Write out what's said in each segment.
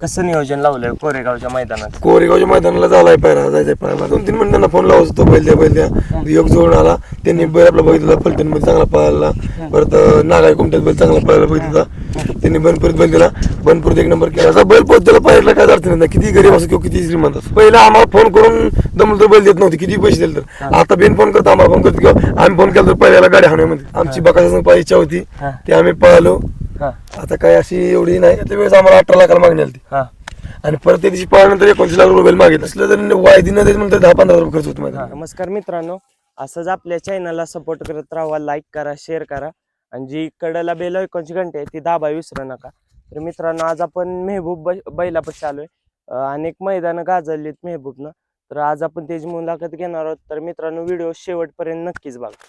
कसं नियोजन लावलंय कोरेगावच्या मैदानात? कोरेगावच्या मैदानाला झालाय पायरा जायचंय पायरा दोन तीन मिनिटांना फोन लावायचा तो बैल द्या बैल द्या योग जोडून आला. त्यांनी बैल आपला बघितला फलटणमध्ये चांगला पळाला. परत अं, नागाई कुमट्यात बैल चांगला पळायला बघितला. त्यांनी बनपुरीत बैल दिला. बनपुरीत एक नंबर केला. असा बैल पोहोच त्याला पाहिजे काय अडचण नाही. किती गरीब असो किंवा किती श्रीमंत असो. पहिला आम्हाला फोन करून दमलं तर बैल देत नव्हती. किती पैसे दिले तर. आता बेन फोन करतो आम्हाला फोन करतो किंवा आम्ही फोन केला तर पहिल्याला गाडी हाणण्यामध्ये आमची बकाच्या पाहिजे इच्छा होती. ते आम्ही पळालो. आता काय अशी एवढी नाही. त्या वेळेस आम्हाला अठरा लाखाला मागणी आली हा. आणि परत त्या दिवशी पळाल्यानंतर एकोणतीस लाख रुपये मागितलं. असलं तरी वायदी न देत म्हणतात दहा पंधरा रुपये खर्च होतो माझा नमस्कार मित्रांनो. असंच आपल्या चॅनलला सपोर्ट करत राहा. लाईक करा शेअर करा. आणि जी कडेला बेल ऐकूनची घंटे आहे ती दाबा विसरू नका. तर मित्रांनो आज आपण मेहबूब बैलापाशी आलोय. अनेक मैदानं गाजवलीत मेहबूबनं. तर आज आपण त्याची मुलाखत घेणार आहोत. तर मित्रांनो व्हिडिओ शेवटपर्यंत नक्कीच बघा.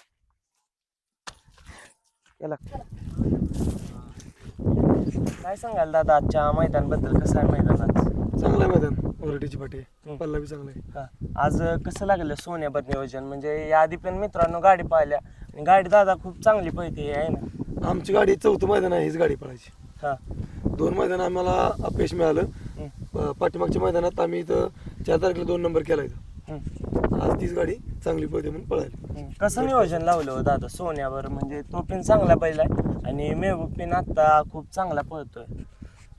काय सांगाल दादा आजच्या मैदानबद्दल कसं आहे मैदानात? चांगलं आहे मैदान ओरडीची पाठी हम्म. पल्ला बी चांगला आहे. हा. आज कसं लागलं सोन्यावर नियोजन? म्हणजे याआधी पण मित्रांनो गाडी पाहिल्या आणि गाडी दादा खूप चांगली पळते आहे ना? आमची गाडी चौथं मैदान आहे हीच गाडी पळायची. हा. दोन मैदान आम्हाला अपयश मिळालं. हम्म. प- पाठीमागच्या मैदानात आम्ही इथं चार तारखेला दोन नंबर केला इथं. हम्म. आज तीच गाडी चांगली पळते म्हणून पळायला. कसं नियोजन लावलं हो दादा सोन्यावर? म्हणजे तो पिन चांगला पहिला आणि मेहबूब पिन आता खूप चांगला पळतोय.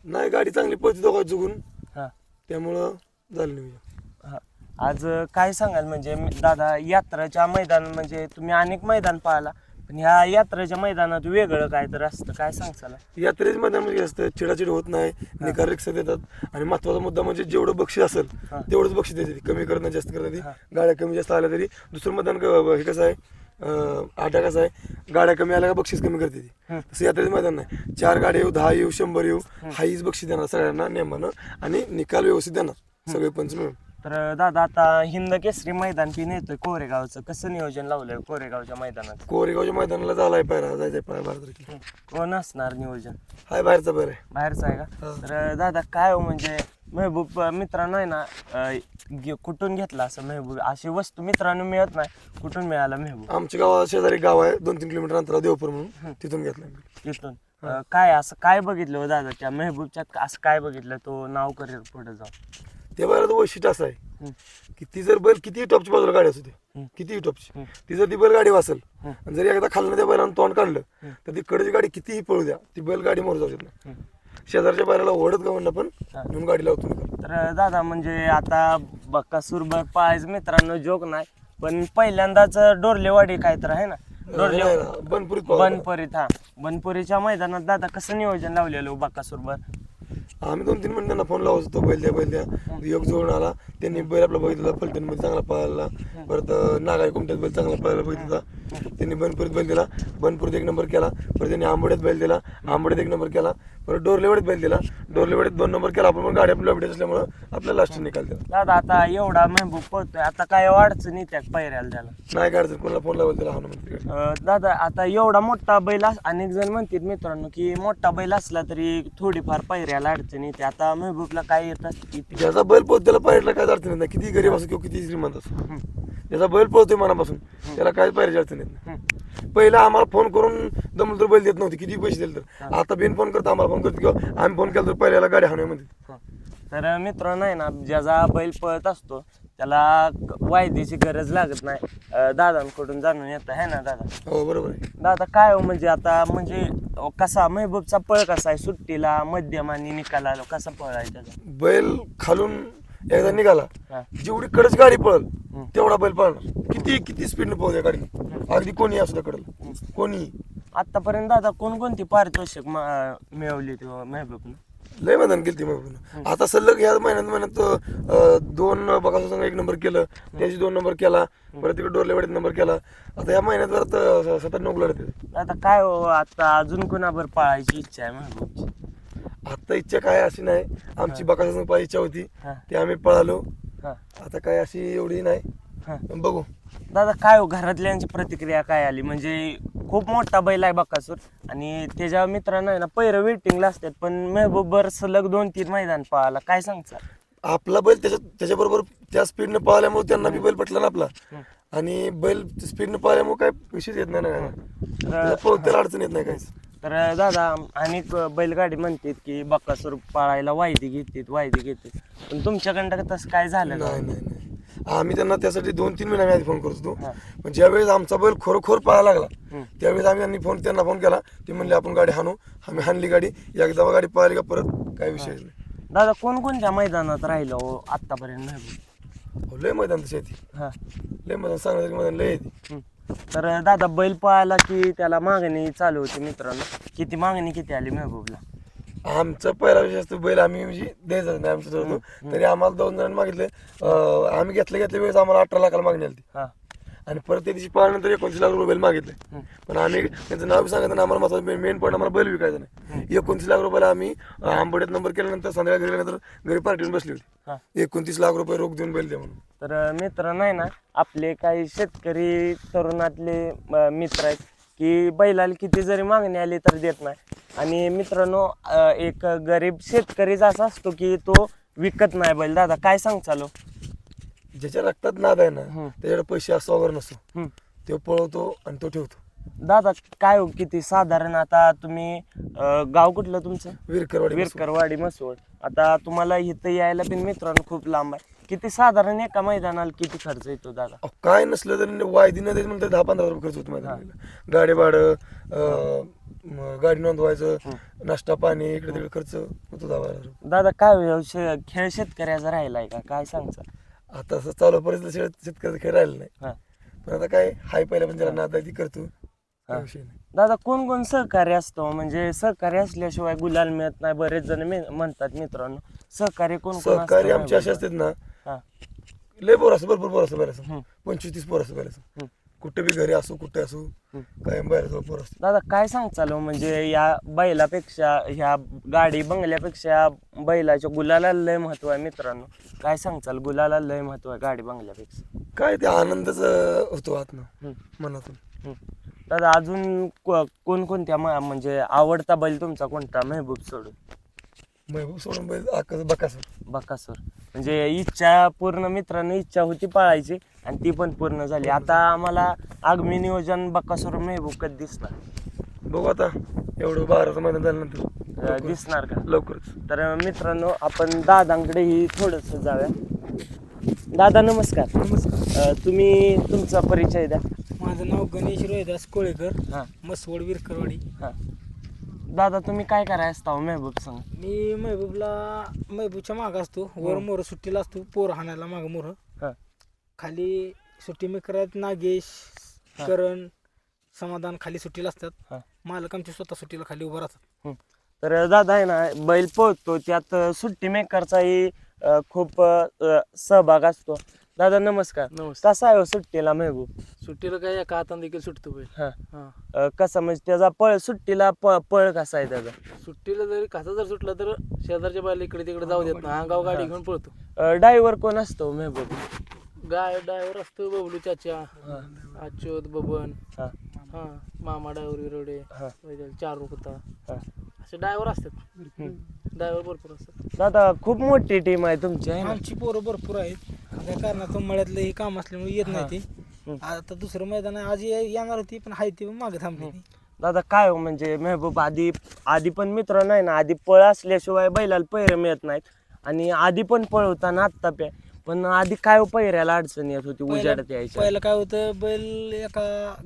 नाही गाडी चांगली पळते दोघा चुकून हा. त्यामुळं झालं नियोजन हा. आज काय सांगाल म्हणजे मी- दादा यात्राच्या मैदान म्हणजे तुम्ही अनेक मैदान पाहिला पण ह्या यात्रेच्या मैदानात वेगळं काय तर असतं काय सांगचाल यात्रेचं मैदान म्हणजे असतं चिडाचिड होत नाही निकाल रिक्षा देतात. आणि महत्त्वाचा मुद्दा म्हणजे जेवढं बक्षीस असेल हा. तेवढंच बक्षीस देते कमी नाही जास्त नाही हा. गाड्या कमी जास्त आल्या तरी. दुसरं मैदान क- हे कसं आहे आटा कसं आहे. गाड्या कमी आल्या का बक्षीस कमी करते ती. तसं यात्रेचं मैदान नाही. चार गाड्या येऊ दहा येऊ शंभर येऊ हाईच बक्षीस देणार सगळ्यांना नेमानं आणि निकाल व्यवस्थित देणार. सगळे पंच मिळून. तर दादा आता हिंद केसरी मैदान पिन येतोय कोरेगावचं. कसं नियोजन लावलंय कोरेगावच्या मैदानात? कोरेगावच्या मैदानाला झालाय पायरा जायचंय पायरा बारा तारखेला. कोण असणार नियोजन? हाय बाहेरचा बरं आहे. बाहेरचं आहे. का? तर दादा काय हो म्हणजे मेहबूब मित्रांनो आहे ना अं, गे- कुठून घेतला असं मेहबूब अशी वस्तू मित्रांनो मिळत नाही कुठून मिळाला मेहबूब आमच्या गावा शेजारी गाव आहे दोन तीन किलोमीटर अंतरावर देवपूर म्हणून तिथून घेतलाय मी. तिथून अं, काय असं काय बघितलं हो दादा त्या मेहबूबच्यात असं काय बघितलं तो नाव करेल पुढे जाऊन त्या बैलाचं वैशिष्ट्य असं आहे हम्म. की ती जर बैल किती टॉपची बाजूला गाडी असू दे. किती टॉपची. ती जर ती बैल गाडी वासेल हम्म. आणि जर एकदा खाल्लं त्या बैलानं तोंड काढलं. तर ती कडची गाडी कितीही पळू द्या ती बैल गाडी मोर जाऊ देत नाही. शेजारच्या बैलाला ओढत गावांना पण हा. नेऊन गाडी लावतो. तर दादा म्हणजे आता बक्कासूर पाहायचं मित्रांनो जोक नाही पण पहिल्यांदाच डोरलेवाडी काय तर आहे ना? डोरले नाही ना, बनपुरीत हा. बनपुरीच्या मैदानात दादा कसं नियोजन लावलेलं बक्कासूर बर आम्ही दोन तीन महिन्यांना फोन लावत होतो बैल द्या बैल द्या योग जोडून आला. त्यांनी बैल आपला बघितला फलटणमध्ये चांगला पळाला. परत अं, नागाई कुमट्यात बैल चांगला पळायला बघितला. त्यांनी बनपुरीत बैल दिला. बनपुरीत एक नंबर केला. परत त्यांनी आंबोड्यात बैल दिला. आंबोड्यात एक नंबर केला. परत डोरलेवाडीत बैल दिला. डोरलेवाडीत दोन नंबर केला. आपण पण गाडी आपल्या भेटत असल्यामुळं आपल्याला लास्ट निकाल दिला. दादा आता एवढा मेहबूब पळतोय. आता काय अडचणी त्या पायऱ्याला त्याला? नाही काय अडचण कोणाला फोन लावायला त्याला नंबर तिकडे. अं, दादा आता एवढा मोठा बैल अस- अनेक जण म्हणतात मित्रांनो की मोठा बैल असला तरी थोडीफार पायऱ्याला अडचण येते. आता मेहबूबला काय येत असते की ज्याचा बैल पोहोच त्याला पाहिजे काय अडचण येत नाही. किती गरीब असो किंवा किती श्रीमंत असो. ज्याचा बैल पोहोचतोय मनापासून त्याला काय पाहिजे अडचण येत नाही. पहिला आम्हाला फोन करून दमलं तर बैल देत नव्हती. किती पैसे दिले तर? आता बिन फोन करतो आम्हाला फोन करतो किंवा आम्ही फोन केला तर पहिल्याला गाडी हाणण्यामध्ये तर मित्रांनो आहे ना ज्याचा बैल पळत असतो त्याला क- वायदीची गरज लागत नाही. अं, दादांकडून जाणून येतं आहे ना दादा? हो बरोबर आहे. दादा काय हो म्हणजे आता म्हणजे अं, कसा महबूबचा पळ कसा आहे? सुट्टीला मध्यम आणि निकालाला कसा पळ आहे त्याचा? बैल खालून एकदा निघाला. हा. जेवढी कडच गाडी पळल तेवढा बैल पळणार किती किती स्पीडने द्या गाडी अगदी कोणी असू कडल. कोणी आतापर्यंत दादा कोणकोणती पारितोषिक मिळवली ती महबूबनं? लय मैदान केली ती मग आता सलग या महिन्यात महिन्यात दोन बघा संघ एक नंबर केलं. त्याची दोन नंबर केला. परत तिकडे डोरलेवाडीत नंबर केला. आता या महिन्यात परत सतत नऊ लढते आता काय हो आता अजून कोणावर पळायची इच्छा आहे महबूबची? आता इच्छा काय अशी नाही. आमची संघ पाहायची इच्छा होती. ती आम्ही पळालो. हा. आता काय अशी एवढी नाही. हा. पण बघू. दादा काय हो घरातल्यांची प्रतिक्रिया काय आली? म्हणजे खूप मोठा बैल आहे बकासूर आणि त्याच्या मित्रांना आहे ना पहिरं वेटिंगला असतात पण मेहबूबर सलग दोन तीन मैदान पळाला काय सांगचा आपला बैल त्याच्या त्याच्याबरोबर त्या स्पीडने पळाल्यामुळे त्यांना बी बैल पटला ना आपला. आणि बैल स्पीडने पळाल्यामुळे काय विषयच येत नाही ना त्याला त्याला अडचण येत नाही काहीच. तर दादा अनेक बैलगाडी म्हणतात की बकासूर पाळायला वायदी घेतात वायदी घेतात. पण तुमच्याकडं तसं काय झालं नाही? नाही? नाही आम्ही त्यांना त्यासाठी दोन तीन महिने आधी फोन करत होतो. पण ज्यावेळेस आमचा बैल खरोखर पळायला लागला. त्यावेळेस आम्ही त्यांनी फोन त्यांना फोन केला. ते म्हणले आपण गाडी हाणू आम्ही हाणली गाडी. एकदा गाडी पळाली का परत काय विषय नाही. दादा कोणकोणत्या मैदानात राहिलं हो आतापर्यंत लय मैदान तशी ती. हा. लय मैदान सांगण्यासाठी मैदान लय येते. तर दादा बैल पळाला की त्याला मागणी चालू होती मित्रांनो. किती मागणी किती आली महबूबला? आमचा पहिला विषय असतो बैल आम्ही म्हणजे द्यायचा नाही आमचं ठरवतो तरी आम्हाला दोन जणांनी मागितले. अं, आम्ही घेतल्या घेतल्या वेळेस आम्हाला अठरा लाखाला मागणी आली हा. आणि परत त्या दिवशी पाळल्यानंतर एकोणतीस लाख रुपये बैल मागितले. पण आम्ही त्यांचं नाव सांगितलं आम्हाला महत्वाचं मेन पॉईंट आम्हाला बैल विकायचा नाही. एकोणतीस लाख रुपयाला आम्ही आंबड्यात नंबर केल्यानंतर संध्याकाळी गेल्यानंतर घरी पार्टीवर बसली. होती. एकोणतीस लाख रुपये रोख देऊन बैल द्या म्हणून. तर मित्र नाही ना आपले काही शेतकरी तरुणातले मित्र आहेत की बैलाला किती जरी मागणी आली तर देत नाही. आणि मित्रांनो एक गरीब शेतकरीच असा असतो की तो विकत नाही बैल. दादा काय सांग चालू ज्याच्या रक्तात नाद आहे ना हम्म. त्याच्याकडे पैसे असो वगैरे नसतो. हम्म. तो पळवतो आणि तो ठेवतो. दादा काय हो किती साधारण आता तुम्ही अं, गाव कुठलं तुमचं? विरकरवाडी विरकरवाडी मसवड. आता तुम्हाला इथं यायला पण मित्रांनो खूप लांब आहे. किती साधारण एका मैदानाला किती खर्च येतो दादा? अहो, काय नसलं तरी वायदी न देत म्हणतात दहा पंधरा रुपये खर्च होतो माझ्या गाडी भाडं अं, म, गाडी नोंदवायचं नाश्ता पाणी इकडे तिकडे खर्च होतो दहा बारा रुपये. दादा काय हो, शे- खेळ शेतकऱ्याचा राहिलाय का? काय सांगचा आता असं चालू परिस्थिती शेत- शेतकऱ्याचा खेळ राहिला नाही. हा. पण आता काय हाय पहिल्या पण ज्याला नाद ती करतो. काय विषय नाही. दादा कोण कोण सहकार्य असतो? म्हणजे सहकार्य असल्याशिवाय गुलाल मिळत नाही बरेच जण मी- म्हणतात मित्रांनो. सहकार्य कोण कोण सहकारी असतं आमचे असे असतात ना हा. लय पोर असं भरपूर पोर असं. बरं हम्म. पंचवीस तीस पोर असं. बरं हम्म. कुठे बी घरी असो कुठे असो कायम बाहेर जाऊ पोर असते दादा काय सांग चालू म्हणजे या बैलापेक्षा ह्या गाडी बंगल्यापेक्षा बैलाच्या गुलाला लय महत्त्व आहे मित्रांनो. काय सांग चाल गुलाला लय महत्त्व आहे गाडी बंगल्यापेक्षा. काय ते आनंदच होतो आतनं. मनातून. दादा अजून को- कोणकोणत्या म- म्हणजे आवडता बैल तुमचा कोणता? मेहबूब सोडून. महबूब सोडून बैल आकाश बकासूर. बकासूर. म्हणजे इच्छा पूर्ण मित्रांनो इच्छा होती पाळायची आणि ती पण पूर्ण झाली. आता आम्हाला आगमी नियोजन बकासूर मेहबूब कधी दिसणार? बघू आता. एवढं बाराचं मैदान झाल्यानंतर. अं. दिसणार का? लवकरच. तर मित्रांनो आपण दादांकडेही थोडस जाऊया. दादा नमस्कार. नमस्कार. अं, तुम्ही तुमचा परिचय द्या. माझं नाव गणेश रोहिदास कोळेकर. हां. मसवड विरकरवाडी. हां. दादा तुम्ही काय करायला असता मेहबूब सांग? मी महबूबला महबूबच्या मागं असतो. वर मोर सुट्टीला असतो पोर हाणायला मागं मोर. हां. खाली सुट्टी मेकरात नागेश करण समाधान खाली सुट्टीला असतात. हां. मालक आमचे स्वतः सुट्टीला खाली उभं राहतात. हं. तर दादा आहे ना बैल पळतो त्यात सुट्टी मेकरचाही अं, खूप अं, सहभाग असतो. दादा नमस्कार. नमस्कार. कसा आहे हो सुट्टीला मेहबूब सुट्टीला काय एका हाताने देखील सुटतो बैल. हा. हा. अं, कसा म्हणजे त्याचा पळ सुट्टीला प- पळ कसा आहे त्याचा? सुट्टीला जरी कसा जर सुटला तर शेजारच्या बैल इकडे तिकडे जाऊ देत ना अंगाव गाडी घेऊन पळतो. ड्रायव्हर कोण असतो मेहबूब गाय ड्रायव्हर असतो बबलू चाचा अच्युत बबन. हा. हा. मामा ड्रायव्हर विरोडे हा. चार हा. असे ड्रायव्हर असतात. ड्रायव्हर भरपूर असतात. दादा खूप मोठी टीम आहे तुमची आहे ना? आमची पोरं भरपूर आहेत. त्या कारणातून मळ्यातलं हे काम असल्यामुळे येत नाही ते. आता दुसरं मैदान आहे. आज ये- येणार होती पण हाय ती मागे थांबली ती. दादा काय हो म्हणजे मेहबूब आधी आधी पण मित्र नाही ना? आधी पळ असल्याशिवाय बैलाला पैर मिळत नाहीत. आणि आधी पण पळवताना आत्ता पे पण आधी काय हो पैऱ्याला अडचण येत होती उजाडत यायच्या पहिलं काय होतं बैल एका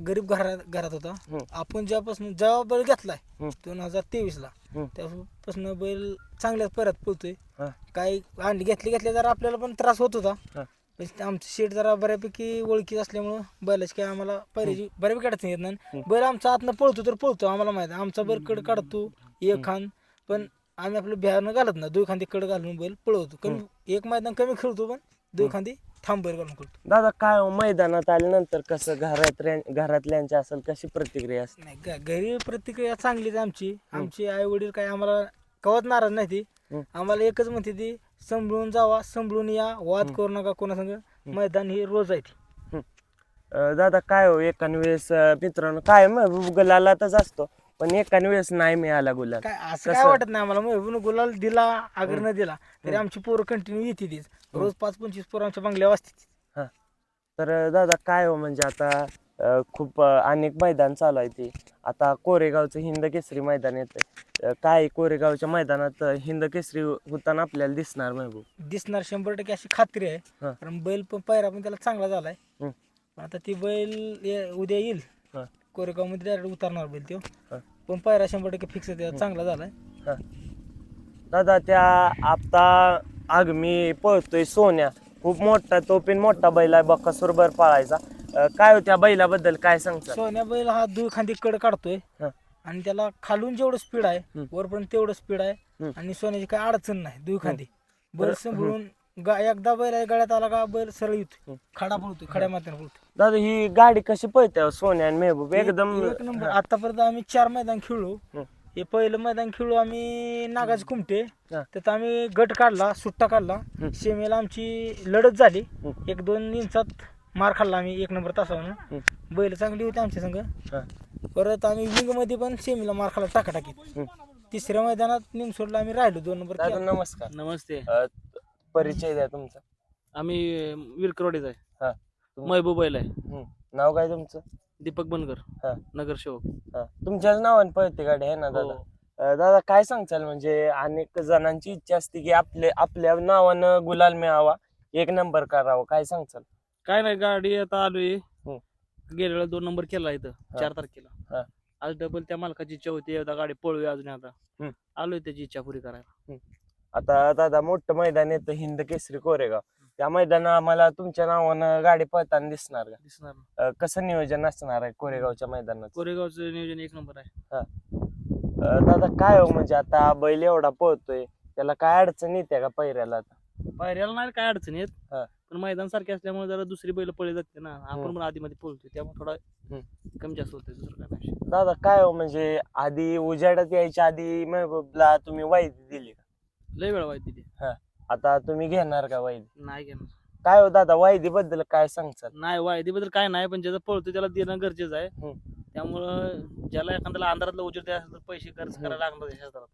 गरीब घरात घरात होता. आपण जेव्हापासून जेव्हा बैल घेतलाय हं. दोन हजार तेवीस ला हं. त्यापासून बैल चांगल्याच परत पळतोय हा, काही अंडी घेतले घेतले जरा आपल्याला पण त्रास होत होता हा. पण ते आमचं शेट जरा बऱ्यापैकी ओळखीच असल्यामुळं बैलाची काय आम्हाला पायरीची बऱ्यापैकी अडचण येत नाही बैल आमचा आतनं पळतो तर पळतो आम्हाला माहिती आहे. आमचा बैल कड काढतो एक खान पण आम्ही आपलं बिहारनं घालत ना दोन खांदी कड घालून बैल पळवतो. कमी एक मैदान कमी खेळतो पण दोन खांदी थांब बैल घालून खेळतो दादा काय हो मैदानात आल्यानंतर कसं घरात घरातल्यांची असेल कशी प्रतिक्रिया असते? नाही घरी प्रतिक्रिया चांगलीच आमची. आमची आई वडील काय आम्हाला कवत नाराज नाही ती. आम्हाला एकच म्हणते ती संभळून जावा संभळून या वाद करू नका कोणासंग मैदान ही रोज आहे ती. अं, दादा काय हो एकान वेळेस अं, मित्रांनो काय महबूब गुलालातच असतो. पण एकान वेळेस नाही मिळाला गुलाल. काय असं काय वाटत नाही आम्हाला. मग गुलाल दिला आगर न दिला तरी आमची पोरं कंटिन्यू येते तीच. रोज पाच पंचवीस पोरं आमच्या बंगल्यावर असते हा. तर दादा काय हो म्हणजे आता अं, खूप अं, अनेक मैदान चालू आहे ते. आता कोरेगावचं हिंद केसरी मैदान येतं काय कोरेगावच्या मैदानात अं, हिंद केसरी होताना आपल्याला दिसणार महबूब दिसणार शंभर टक्के अशी खात्री आहे. हा. कारण बैल पण पायरा पण त्याला चांगला झालाय. हम्म. पण आता ती बैल ये- उद्या येईल. हा. कोरेगावमध्ये डायरेक्ट उतरणार बैल तो हा. पण पायरा शंभर टक्के फिक्स चांगला झालाय. दादा त्या आता आगमी पळतोय सोन्या. खूप मोठा तो पण मोठा बैल आहे बक्कासूर बर पाळायचा. अं, काय होत्या बैलाबद्दल काय सांगता सोन्या बैल हा दुई खांदी कड काढतोय. हा. आणि त्याला खालून जेवढं स्पीड आहे हम्म. वरपर्यंत तेवढं स्पीड आहे. हम्म. आणि सोन्याची काही अडचण नाही दुई खांदी बैल बरं, सांभाळून गा एकदा बैल आहे गळ्यात आला का बैल सरळ येतो. खडा पळतोय खड्या मात्याने पळतोय दादा ही गाडी कशी पळते हो, सोन्या आणि मेहबूब एकदम एक नंबर आतापर्यंत आम्ही चार मैदान खेळलो. हे पहिलं मैदान खेळलो आम्ही नागाचे कुमटे हा. त्यात आम्ही गट काढला सुट्टा काढला हम्म. सेमीला आमची लढत झाली. एक दोन इंचात मार खाल्ला आम्ही एक नंबर तासावरून हम्म. बैल चांगली होती आमच्या संघ हा. परत आम्ही विंगमध्ये पण सेमीला मार खाल्ला टाकाटाकीत हम्म. तिसऱ्या मैदानात निमसोडला आम्ही राहिलो दोन नंबर दादा. नमस्कार नमस्ते अं, परिचय द्या तुमचा आम्ही विरकरवाडीच हा. आहे महबूब बैल आहे. नाव काय तुमचं दीपक बनकर हा. नगरसेवक हा. तुमच्याच नावाने पळते गाडी आहे ना दादा हो. अं, दादा काय सांगचाल म्हणजे अनेक जणांची इच्छा असते की आपले आपल्या नावानं गुलाल मिळावा एक नंबर करावा काय सांगचाल काय नाही गाडी आता आलोय हम्म. गेल्या वेळेला दोन नंबर केला इथं चार हा. तारखेला आज डबल त्या मालकाची इच्छा होती एकदा गाडी पळूया अजून आता हम्म. आलोय त्याची इच्छा पुरी करायला आता दादा मोठं मैदान येतं हिंद केसरी कोरेगाव त्या मैदानात आम्हाला तुमच्या नावानं गाडी पळताना दिसणार का? दिसणार ना. अं, कसं नियोजन असणार आहे कोरेगावच्या मैदानात कोरेगावचं नियोजन एक नंबर आहे. दादा काय हो म्हणजे आता बैल एवढा पळतोय त्याला काय अडचण येते का पैऱ्याला आता? पायऱ्याला नाही काय अडचण येत. हा. पण मैदान सारखे असल्यामुळे जरा दुसरी बैल पळली जाते ना. आपण पण आधी मध्ये पळतोय त्यामुळे थोडा कमी जास्त होतोय दुसरं काय नाही. दादा काय हो म्हणजे आधी उजेडात यायच्या आधी महबूबला तुम्ही वायदी दिली का? लय वेळ वाईट दिली. आता तुम्ही घेणार का वायदी नाही घेणार. काय हो दादा वायदी बद्दल काय सांगचाल नाही वायदी बद्दल काय नाही पण ज्याचा पळतोय त्याला देणं गरजेचं आहे. हम्म. त्यामुळं ज्याला एखाद्याला अंधारातला उजेड असेल तर पैसे खर्च करायला लागणार त्या हा. क्षेत्रात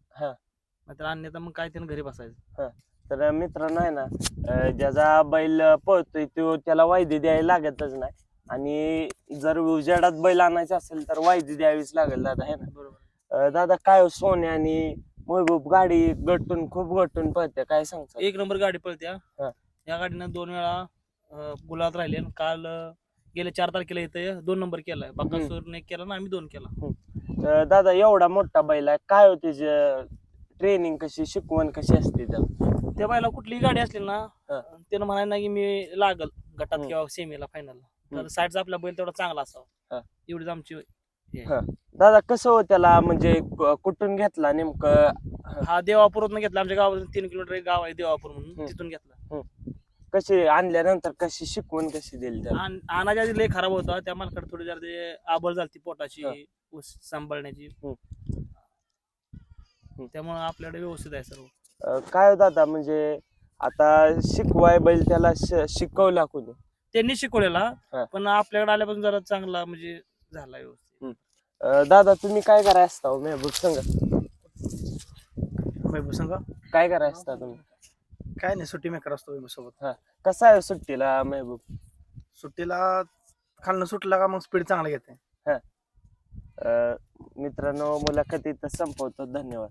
नाहीतर अन्यथा मग काय त्यानं घरी बसायचं? तर मित्रांनो आहे ना अं, ज्याचा बैल पळतोय तो त्याला वायदी द्यायला लागतच नाही. आणि जर उजेडात बैल आणायचा असेल तर वायदी द्यावीच लागेल दादा है ना? बरोबर. अं, दादा काय हो, सोने आणि महबूब गाडी गटून खूप गटून पळते काय सांगता एक नंबर गाडी पळत्या हा. या गाडीनं दोन वेळा अं, गुलाबात राहिले आणि काल अं, गेल्या चार तारखेला इथं दोन नंबर केलाय बाकासूरने केला ना आम्ही दोन केला दादा एवढा मोठा बैल आहे काय होते ट्रेनिंग कशी शिकवण कशी असते त्याला त्या बायला कुठलीही गाडी असली ना हा. त्यानं म्हणायला की मी लागल गटात हम्म. किंवा सेमीला फायनलला हम्म. तर साईडचा आपला बैल तेवढा चांगला हा. असावा एवढीच आमची हे आहे. हा. दादा कसं हो त्याला? म्हणजे क- कुठून घेतला नेमकं? हा देवापूरतनं घेतला. आमच्या गावातून तीन किलोमीटर एक गाव आहे देवापूर म्हणून. हम्म. तिथून घेतला. कशी आणल्यानंतर कशी शिकवण कशी दिली त्याला? आण- आणाच्या आधी लय खराब होता. त्या मालकडे थोडी जरा ते आबळ झाली पोटाची. ऊस सांभाळण्याची. त्यामुळे आपल्याकडे व्यवस्थित आहे सर्व. अं, काय हो दादा म्हणजे आता शिकवाय बैल त्याला श- शिकवला कोणी? त्यांनी शिकवलेला हा. पण आपल्याकडे आल्यापासून जरा चांगला म्हणजे झाला व्यवस्थित. दादा तुम्ही काय कराय असता हो मेहबूब सांगा वैभव संघ? काय कराय असता तुम्ही? काय नाही सुट्टी मेकर असतो वैभव सोबत. कसा आहे हो सुट्टीला मेहबूब? सुट्टीला खालनं सुटला का मग स्पीड चांगला घेते अं, मित्रांनो मुलाखत इथं संपवतो. धन्यवाद.